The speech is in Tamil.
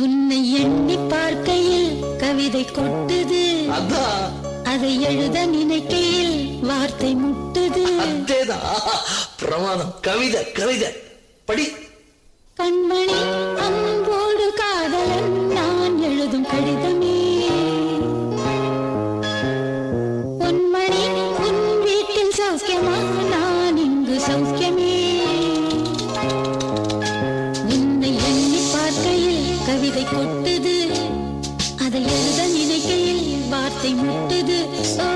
உன்னை எண்ணி பார்க்கையில் கவிதை கொட்டுது. அதை. எழுத நினைக்கையில் வார்த்தை முட்டுது. பிரமாதம். கவிதை கவிதை. படி. கவிதை கொட்டுது. அதை எழுத நினைக்கையில் வார்த்தை முட்டுது. ஓ